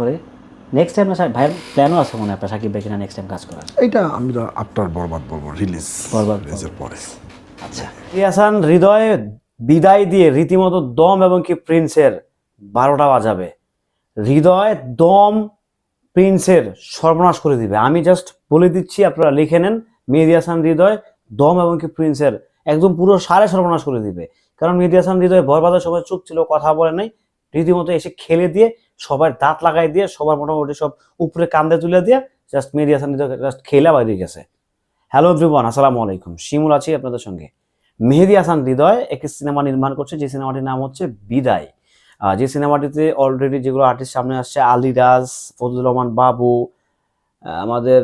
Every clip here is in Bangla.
করে। নেক্সট টাইম ভাইয়ের প্ল্যানও আছে মনে হয় আপনার সাকিব ভাই কিনা নেক্সট টাইম কাজ করার। এইটা আমি আফটার বরবাদ বলব রিলিজ বরবাদ রিলিজের পরে। আচ্ছা। রিয়াসান হৃদয়ে বিদায় দিয়ে রীতিমতো দম এবং কি প্রিন্সের বারোটা বাজাবে। হৃদয় দম প্রিন্সের সর্বনাশ করে দিবে। আমি জাস্ট বলে দিচ্ছি আপনারা লিখে নেন মেহেদি হাসান হৃদয় দম এবং কি প্রিন্সের একদম পুরো সারে সর্বনাশ করে দিবে। কারণ মেহেদি হাসান হৃদয় বরবাদের সময় চুপ ছিল কথা বলে নাই রীতিমতো এসে খেলে দিয়ে সবার দাঁত লাগাই দিয়ে, সবার মোটামুটি সব উপরে কান্দে তুলে দিয়ে জাস্ট হাসান হৃদয় জাস্ট খেলা বাইরে গেছে। হ্যালো এভরিওয়ান আসসালামু আলাইকুম। শিমুল আছি আপনাদের সঙ্গে। মেহেদি হাসান হৃদয়, একটি সিনেমা নির্মাণ করছে, যে সিনেমাটির নাম হচ্ছে বিদায়। যে সিনেমাটিতে অলরেডি যেগুলো আর্টিস্ট সামনে আসছে আলিরাজ ফজলুর রহমান বাবু আমাদের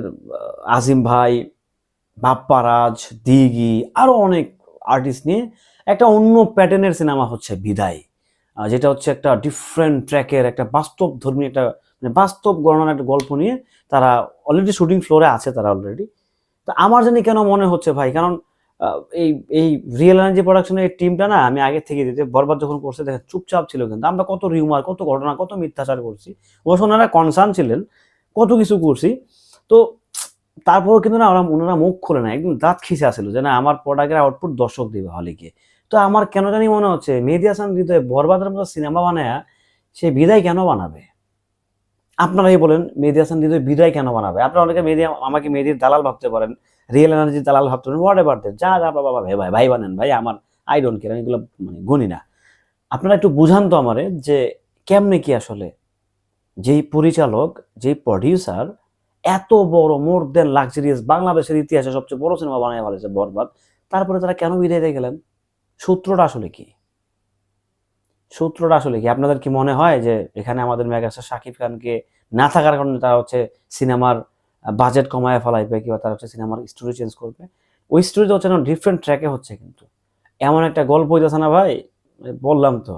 আজিম ভাই বাপ্পারাজ দিঘি আরও অনেক আর্টিস্ট নিয়ে একটা অন্য প্যাটার্নের সিনেমা হচ্ছে বিদায়। যেটা হচ্ছে একটা ডিফারেন্ট ট্র্যাকের একটা বাস্তব ধর্মী একটা মানে বাস্তব গণনার একটা গল্প নিয়ে তারা অলরেডি শুটিং ফ্লোরে আছে তারা অলরেডি তো আমার জানি কেন মনে হচ্ছে ভাই, কারণ এই এই রিয়েল এনার্জি প্রোডাকশনের টিমটা না আমি আগে থেকে দিতে, বরবাদ যখন করছে দেখেন চুপচাপ ছিল কিন্তু, আমরা কত রিউমার কত ঘটনা, কত মিথ্যাচার করছি অবশ্য ওনারা কনসার্ন ছিলেন, কত কিছু করছি। তো তারপরেও কিন্তু না ওরা, ওনারা মুখ খোলে না, একদম দাঁত খিসে আসছিল যে না আমার প্রোডাক্টের আউটপুট দর্শক দেবে হলে গিয়ে। তো আমার কেন জানি মনে হচ্ছে, মেহেদি হাসান হৃদয় বরবাদের মতো সিনেমা বানায় সে বিদায় কেন বানাবে? আপনারাই বলেন, মেহেদি হাসান হৃদয় বিদায় কেন বানাবে? আপনারা অনেকে মেহেদি, আমাকে মেহেদির দালাল ভাবতে পারেন রিয়েল এনার্জির দালাল ভাবতে পারেন হোয়াট এভার যা যা, বাবা ভাই ভাই ভাই বানেন, ভাই, আমার আই ডোন্ট কেয়ার এগুলো মানে গুনি না। আপনারা একটু বুঝান তো আমারে যে কেমনে কি আসলে যেই পরিচালক, যেই প্রডিউসার এত বড় মোর দেন লাক্সারিয়াস বাংলাদেশের ইতিহাসে সবচেয়ে বড় সিনেমা বানায় ফেলেছে বরবাদ, তারপরে তারা কেন বিদায় দিয়ে গেলেন? সূত্রটা আসলে কি? সূত্রটা আসলে কি? আপনাদের কি মনে হয় যে এখানে আমাদের মেগাস্টার শাকিব খানকে না থাকার কারণে তারা হচ্ছে সিনেমার বাজেট কমায় ফেলাইবে কিংবা তারা হচ্ছে সিনেমার স্টোরি চেঞ্জ করবে? ওই স্টোরিটা হচ্ছে না ডিফারেন্ট ট্র্যাকে হচ্ছে কিন্তু। এমন একটা গল্প হইতেছে না ভাই বললাম তো,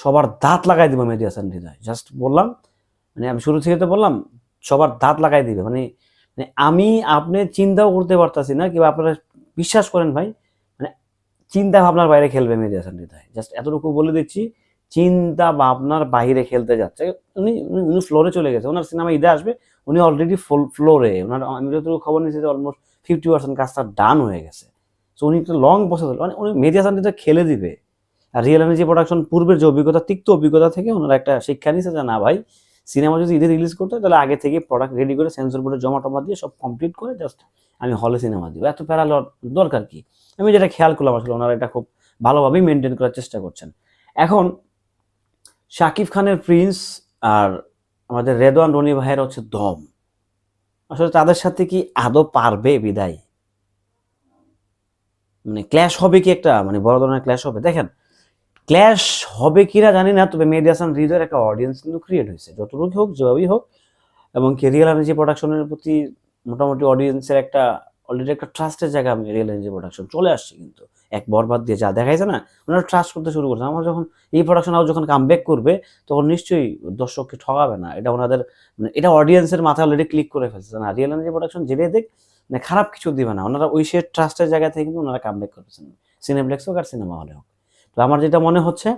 সবার দাঁত লাগাই দিবে হাসান হৃদয়। জাস্ট বললাম মানে আমি শুরু থেকে তো বললাম, সবার দাঁত লাগাই দিবে। মানে মানে আমি আপনি চিন্তাও করতে পারতাছি না, কিংবা আপনারা বিশ্বাস করেন ভাই চিন্তা ভাবনার বাইরে খেলবে মেহেদি হাসান হৃদয় জাস্ট এতটুকু বলে দিচ্ছি চিন্তা ভাবনার বাইরে খেলতে যাচ্ছে। উনি, উনি- ফ্লোরে চলে গেছে। ওনার সিনেমা ঈদে আসবে, উনি অলরেডি ফ্লোরে ওনার, আমি যতটুকু খবর নিয়েছি যে অলমোস্ট ফিফটি পার্সেন্ট কাজটা ডান হয়ে গেছে। সো উনি একটা লং প্রসেস মানে উনি মেহেদি হাসান খেলে দিবে। আর রিয়েল এনার্জি প্রোডাকশন পূর্বের যে অভিজ্ঞতা, তিক্ত অভিজ্ঞতা থেকে ওনারা একটা শিক্ষা নিয়েছে যে, না ভাই সিনেমা যদি ঈদে রিলিজ করতে তাহলে আগে থেকে প্রোডাক্ট রেডি করে সেন্সর বোর্ডে জমা টমা দিয়ে সব কমপ্লিট করে জাস্ট আমি হলে সিনেমা দিব। এত প্যারা দরকার কি? আমি যেটা খেয়াল করলাম আসলে ওনারা এটা খুব ভালোভাবেই মেনটেন করার চেষ্টা করছেন। এখন শাকিব খানের প্রিন্স আর আমাদের রেদওয়ান রনি ভাইয়ের হচ্ছে দম। আসলে তাদের সাথে কি আদৌ পারবে বিদায়? মানে ক্ল্যাশ হবে কি একটা? মানে বড় ধরনের ক্ল্যাশ হবে? দেখেন ক্ল্যাশ হবে কিনা জানি না, তবে মেহেদি হাসান একটা অডিয়েন্স কিন্তু ক্রিয়েট হয়েছে। যতটুকু হোক, যেভাবেই হোক, এবং কেরিয়াল এনার্জি প্রোডাকশনের প্রতি মোটামুটি অডিয়েন্সের একটা অলরেডি একটা ট্রাস্টের জায়গা আমি রিয়েল এনার্জি প্রোডাকশন চলে আসছে কিন্তু। এক বরবাদ দিয়ে যা দেখাইছে না, ওনারা ট্রাস্ট করতে শুরু করছে। আমার যখন এই প্রোডাকশন হাউস যখন কাম ব্যাক করবে, তখন নিশ্চয়ই দর্শককে ঠকাবে না। এটা ওনাদের মানে এটা অডিয়েন্সের মাথায় অলরেডি ক্লিক করে ফেলছে না। রিয়েল এনার্জি প্রোডাকশন যেটাই দেখ মানে খারাপ কিছু দিবে না। ওনারা ওই সে ট্রাস্টের জায়গা থেকে কিন্তু ওনারা কাম ব্যাক করতেছেন সিনেপ্লেক্স হোক আর সিনেমা হলে হোক। তো আমার যেটা মনে হচ্ছে,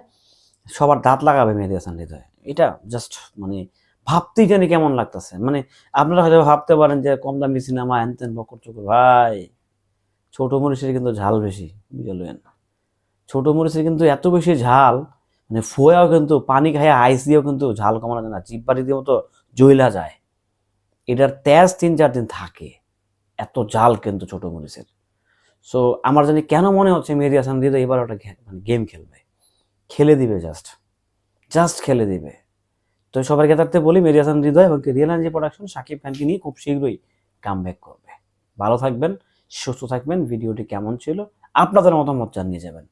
সবার দাঁত লাগাবে মেহেদি হাসান হৃদয়। এটা জাস্ট মানে ভাবতেই জানি কেমন লাগতেছে। মানে আপনারা হয়তো ভাবতে পারেন যে কম দামি সিনেমা হ্যান ত্যান বকর চকর ভাই, ছোট মরিচের কিন্তু ঝাল বেশি, বুঝলেন? ছোট মরিচের কিন্তু এত বেশি ঝাল মানে ফোয়াও কিন্তু, পানি খাইয়ে আইস দিয়েও কিন্তু ঝাল কমানো যায় না। জিব্বারি দিয়ে মতো জইলা যায়। এটার তেজ তিন চার দিন থাকে। এত জাল কিন্তু ছোট মরিচের। সো আমার জানি কেন মনে হচ্ছে মেহেদি হাসান হৃদয় এবার ওটা মানে গেম খেলবে। খেলে দিবে জাস্ট জাস্ট খেলে দিবে। তো সবার ক্ষেত্রে বলি মেরিয়া হাসান হৃদয় এবং রিয়েল এনার্জি প্রোডাকশন সাকিব খানকে নিয়ে খুব শীঘ্রই কাম করবে। ভালো থাকবেন, সুস্থ থাকবেন, ভিডিওটি কেমন ছিল আপনাদের মতামত জানিয়ে যাবেন।